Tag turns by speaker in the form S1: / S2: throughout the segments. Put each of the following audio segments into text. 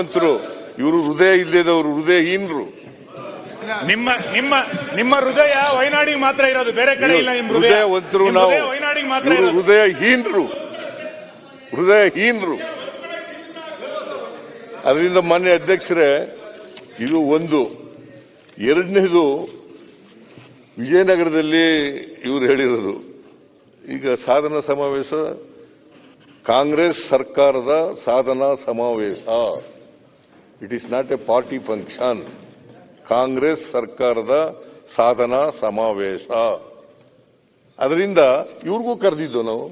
S1: ಹೃದಯವಂತರು ಇವರು ಹೃದಯ ಇಲ್ಲದವರು ಹೃದಯಹೀನರು.
S2: ನಿಮ್ಮ ನಿಮ್ಮ ನಿಮ್ಮ ಹೃದಯ ವಯನಾಡಿಗೆ ಮಾತ್ರ ಇರೋದು ಬೇರೆ ಕಡೆ ಇಲ್ಲ ನಿಮ್ಮ ಹೃದಯ.
S1: ಹೃದಯವಂತರು ನಾವು.
S2: ವಯನಾಡಿಗೆ ಮಾತ್ರ ಇರೋದು.
S1: ಹೃದಯಹೀನರು. ಹೃದಯಹೀನರು. ಅದರಿಂದ ಮಾನ್ಯ ಅಧ್ಯಕ್ಷರೇ ಇದು ಒಂದು. ಎರಡನೇದು ವಿಜಯನಗರದಲ್ಲಿ ಇವರು ಹೇಳಿರೋದು. ಈಗ ಸಾಧನ ಸಮಾವೇಶ ಕಾಂಗ್ರೆಸ್ ಸರ್ಕಾರದ ಸಾಧನಾ ಸಮಾವೇಶ. It is not a party function Congress ಸರ್ಕಾರದ ಸಾಧನಾ ಸಮಾವೇಶ ಅದರಿಂದ ಇವ್ರಿಗೂ ಕರೆದಿದ್ದು ನಾವು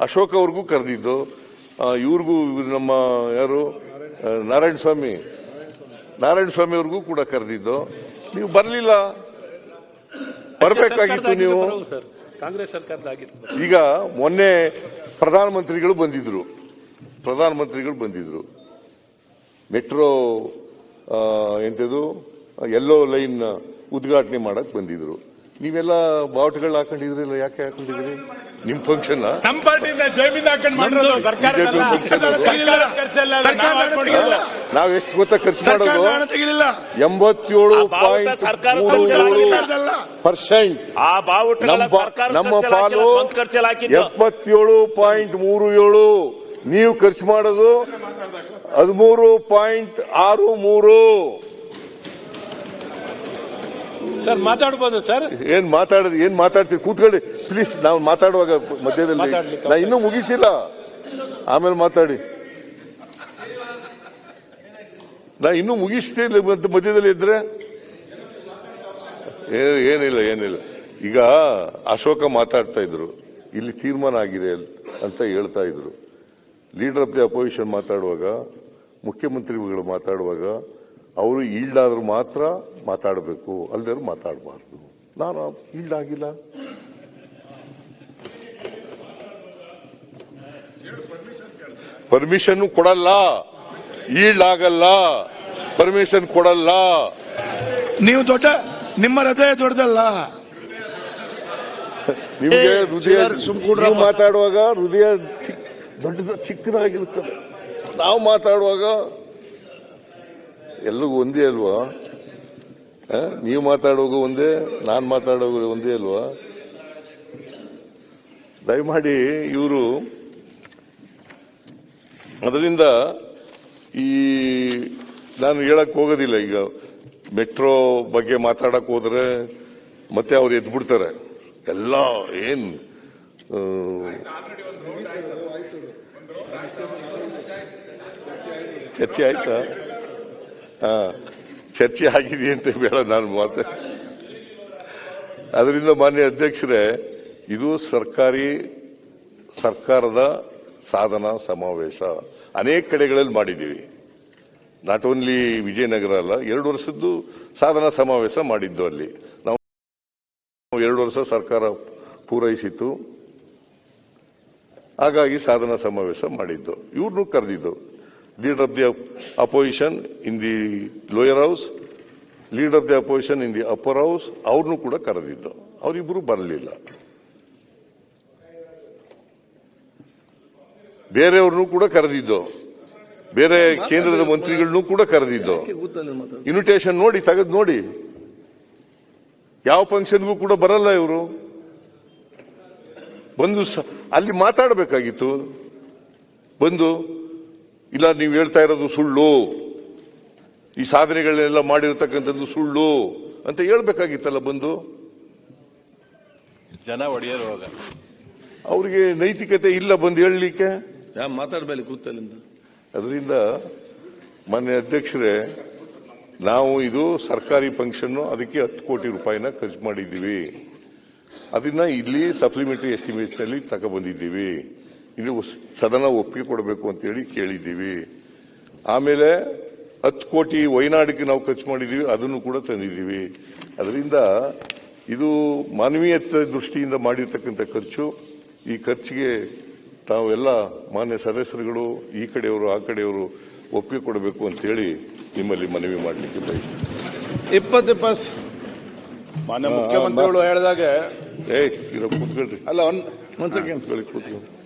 S1: ಅಶೋಕ್ ಅವ್ರಿಗೂ ಕರೆದಿದ್ದು ಇವ್ರಿಗೂ ನಮ್ಮ ಯಾರು ನಾರಾಯಣ ಸ್ವಾಮಿ ನಾರಾಯಣ ಸ್ವಾಮಿ ಅವ್ರಿಗೂ ಕೂಡ ಕರೆದಿದ್ದು ನೀವು ಬರಲಿಲ್ಲ ಬರಬೇಕಾಗಿತ್ತು ನೀವು
S3: ಕಾಂಗ್ರೆಸ್
S1: ಈಗ ಮೊನ್ನೆ ಪ್ರಧಾನಮಂತ್ರಿಗಳು ಬಂದಿದ್ರು ಪ್ರಧಾನಮಂತ್ರಿಗಳು ಬಂದಿದ್ರು ಮೆಟ್ರೋ ಎಂಥದ್ದು ಎಂತದು ಎಲ್ಲೋ ಲೈನ್ ಉದ್ಘಾಟನೆ ಮಾಡಕ್ ಬಂದಿದ್ರು. ನೀವೆಲ್ಲ ಬಾವುಟಗಳು ಹಾಕೊಂಡಿದ್ರಲ್ಲ ಯಾಕೆ ಹಾಕೊಂಡಿದ್ರಿ? ನಿಮ್ ಫಂಕ್ಷನ್
S2: ನಮ್ಮ ಪಾರ್ಟಿಯಿಂದ ಜೈಮಿಂದ ಹಾಕೊಂಡು ಮಾಡಿರೋದು ಅದು, ನಾವು
S1: ಎಷ್ಟು ಗೊತ್ತಾ ಖರ್ಚು ಮಾಡೋದು? ಎಂಬತ್ತೇಳು ಪಾಯಿಂಟ್
S4: ಸರ್ಕಾರ
S1: ಪರ್ಸೆಂಟ್.
S4: ಆ ಬಾವುಟ
S1: ನಮ್ಮ
S4: ಸರ್ಕಾರ
S1: ಪಾಲು ಎಪ್ಪತ್ತೇಳು ಪಾಯಿಂಟ್ ಮೂರು ಏಳು. ನೀವು ಖರ್ಚು ಮಾಡೋದು ಹದಿಮೂರು ಪಾಯಿಂಟ್ ಆರು ಮೂರು.
S3: ಸರ್ ಮಾತಾಡಬಹುದು ಸರ್?
S1: ಏನ್ ಮಾತಾಡೋದು ಏನ್ ಮಾತಾಡ್ತೀವಿ ಕೂತ್ಕೊಳ್ಳಿ. ಪ್ಲೀಸ್ ನಾವು ಮಾತಾಡುವಾಗ ಮಧ್ಯದಲ್ಲಿ. ನಾ ಇನ್ನೂ ಮುಗಿಸಿಲ್ಲ. ಆಮೇಲೆ ಮಾತಾಡಿ. ನಾ ಇನ್ನೂ ಮುಗಿಸ್ತೀನಿ ಮಧ್ಯದಲ್ಲಿ ಇದ್ರೆ. ಏನಿಲ್ಲ ಏನಿಲ್ಲ. ಈಗ ಅಶೋಕ ಮಾತಾಡ್ತಾ ಇದ್ರು. ಇಲ್ಲಿ ತೀರ್ಮಾನ ಆಗಿದೆ ಅಂತ ಹೇಳ್ತಾ ಇದ್ರು. ಲೀಡರ್ ಆಫ್ ದಿ ಅಪೋಸಿಷನ್ ಮಾತಾಡುವಾಗ ಮುಖ್ಯಮಂತ್ರಿಗಳು ಮಾತಾಡುವಾಗ ಅವರು ಈಲ್ಡಾದ್ರೂ ಮಾತ್ರ ಮಾತಾಡಬೇಕು ಅಲ್ಲದೆ ಮಾತಾಡಬಾರ್ದು. ನಾನು ಈಲ್ಡ್ ಆಗಿಲ್ಲ ಪರ್ಮಿಷನ್ ಕೊಡಲ್ಲ. ಈಲ್ಡ್ ಆಗಲ್ಲ ಪರ್ಮಿಷನ್ ಕೊಡಲ್ಲ.
S5: ನೀವು ದೊಡ್ಡ ನಿಮ್ಮ ಹೃದಯ ದೊಡ್ಡದಲ್ಲ.
S1: ನಿಮಗೆ ಹೃದಯ. ಮಾತಾಡುವಾಗ ಹೃದಯ ದೊಡ್ಡದ ಚಿಕ್ಕದಾಗಿರುತ್ತದೆ. ನಾವು ಮಾತಾಡುವಾಗ ಎಲ್ಲರಿಗೂ ಒಂದೇ ಅಲ್ವಾ? ನೀವು ಮಾತಾಡುವಾಗ ಒಂದೇ, ನಾನು ಮಾತಾಡುವಾಗ ಒಂದೇ ಅಲ್ವಾ? ದಯಮಾಡಿ ಇವರು ಅದರಿಂದ ಈ ನಾನು ಹೇಳಕ್ ಹೋಗೋದಿಲ್ಲ ಈಗ. ಮೆಟ್ರೋ ಬಗ್ಗೆ ಮಾತಾಡಕ್ ಹೋದ್ರೆ ಮತ್ತೆ ಅವ್ರು ಎದ್ಬಿಡ್ತಾರೆ. ಎಲ್ಲ ಏನ್ ಚರ್ಚೆ ಆಯ್ತಾ? ಹಾ, ಚರ್ಚೆ ಆಗಿದೆ ಅಂತ ಬೇಡ ನಾನು ಮಾತು ಅದರಿಂದ ಮಾನ್ಯ ಅಧ್ಯಕ್ಷರೇ, ಇದು ಸರ್ಕಾರಿ, ಸರ್ಕಾರದ ಸಾಧನ ಸಮಾವೇಶ. ಅನೇಕ ಕಡೆಗಳಲ್ಲಿ ಮಾಡಿದ್ದೀವಿ. ನಾಟ್ ಓನ್ಲಿ ವಿಜಯನಗರ ಅಲ್ಲ, ಎರಡು ವರ್ಷದ್ದು ಸಾಧನಾ ಸಮಾವೇಶ ಮಾಡಿದ್ದು ಅಲ್ಲಿ. ನಾವು ಎರಡು ವರ್ಷ ಸರ್ಕಾರ ಪೂರೈಸಿತು ಹಾಗಾಗಿ ಸಾಧನಾ ಸಮಾವೇಶ ಮಾಡಿದ್ದು. ಇವ್ರನ್ನೂ ಕರೆದಿದ್ದು. Leader of the opposition in the lower house leader of the opposition in the upper house ಅವ್ರನ್ನೂ ಕೂಡ ಕರೆದಿದ್ದು. ಅವರಿಬ್ಬರು ಬರಲಿಲ್ಲ. ಬೇರೆಯವ್ರನ್ನೂ ಕೂಡ ಕರೆದಿದ್ದು. ಬೇರೆ ಕೇಂದ್ರದ ಮಂತ್ರಿಗಳನ್ನೂ ಕೂಡ ಕರೆದಿದ್ದು. ಇನ್ವಿಟೇಷನ್ ನೋಡಿ, ತೆಗೆದು ನೋಡಿ. ಯಾವ ಫಂಕ್ಷನ್ಗೂ ಕೂಡ ಬರಲ್ಲ ಇವರು. ಬಂದು ಅಲ್ಲಿ ಮಾತಾಡಬೇಕಾಗಿತ್ತು. ಬಂದು ಇಲ್ಲ ನೀವು ಹೇಳ್ತಾ ಇರೋದು ಸುಳ್ಳು. ಈ ಸಾಧನೆಗಳನ್ನೆಲ್ಲ ಮಾಡಿರತಕ್ಕಂಥದ್ದು ಸುಳ್ಳು ಅಂತ ಹೇಳ್ಬೇಕಾಗಿತ್ತಲ್ಲ ಬಂದು?
S6: ಜನ ಒಡೆಯರು
S1: ಅವರಿಗೆ ನೈತಿಕತೆ ಇಲ್ಲ ಬಂದು ಹೇಳಲಿಕ್ಕೆ?
S6: ಮಾತಾಡಬೇಡಿ ಕೂತಲ್ಲಿಂದ.
S1: ಅದರಿಂದ ಮಾನ್ಯ ಅಧ್ಯಕ್ಷರೇ ನಾವು ಇದು ಸರ್ಕಾರಿ ಫಂಕ್ಷನ್ ಅದಕ್ಕೆ ಹತ್ತು ಕೋಟಿ ರೂಪಾಯಿನ ಖರ್ಚು ಮಾಡಿದ್ದೀವಿ. ಅದನ್ನ ಇಲ್ಲಿ ಸಪ್ಲಿಮೆಂಟರಿ ಎಸ್ಟಿಮೇಟ್ನಲ್ಲಿ ತಗೊಬಂದಿದ್ದೀವಿ ಇಲ್ಲಿ ಉಸ್- ಸದನ ಒಪ್ಪಿಗೆ ಕೊಡಬೇಕು ಅಂತೇಳಿ ಕೇಳಿದ್ದೀವಿ. ಆಮೇಲೆ ಹತ್ತು ಕೋಟಿ ವಯನಾಡಿಗೆ ನಾವು ಖರ್ಚು ಮಾಡಿದ್ದೀವಿ ಅದನ್ನು ಕೂಡ ತಂದಿದ್ದೀವಿ. ಅದರಿಂದ ಇದು ಮಾನವೀಯತ ದೃಷ್ಟಿಯಿಂದ ಮಾಡಿರ್ತಕ್ಕಂಥ ಖರ್ಚು. ಈ ಖರ್ಚಿಗೆ ತಾವೆಲ್ಲ ಮಾನ್ಯ ಸದಸ್ಯರುಗಳು ಈ ಕಡೆಯವರು ಆ ಕಡೆಯವರು ಒಪ್ಪಿಗೆ ಕೊಡಬೇಕು ಅಂತೇಳಿ ನಿಮ್ಮಲ್ಲಿ ಮನವಿ ಮಾಡಲಿಕ್ಕೆ ಬಯಸ್ತೀನಿ.
S5: ಇಪ್ಪತ್ತು ಇಪ್ಪತ್ತು
S7: ಮಾನ್ಯ ಮುಖ್ಯಮಂತ್ರಿಗಳು ಹೇಳಿದಾಗೆ
S1: ಏ ಇರೋ ಕೂತ್ಕೊಳ್ರಿ.
S5: ಅಲ್ಲ ಒಂದ್
S1: ಕೂತ್ಕೊಳ್ಳಿ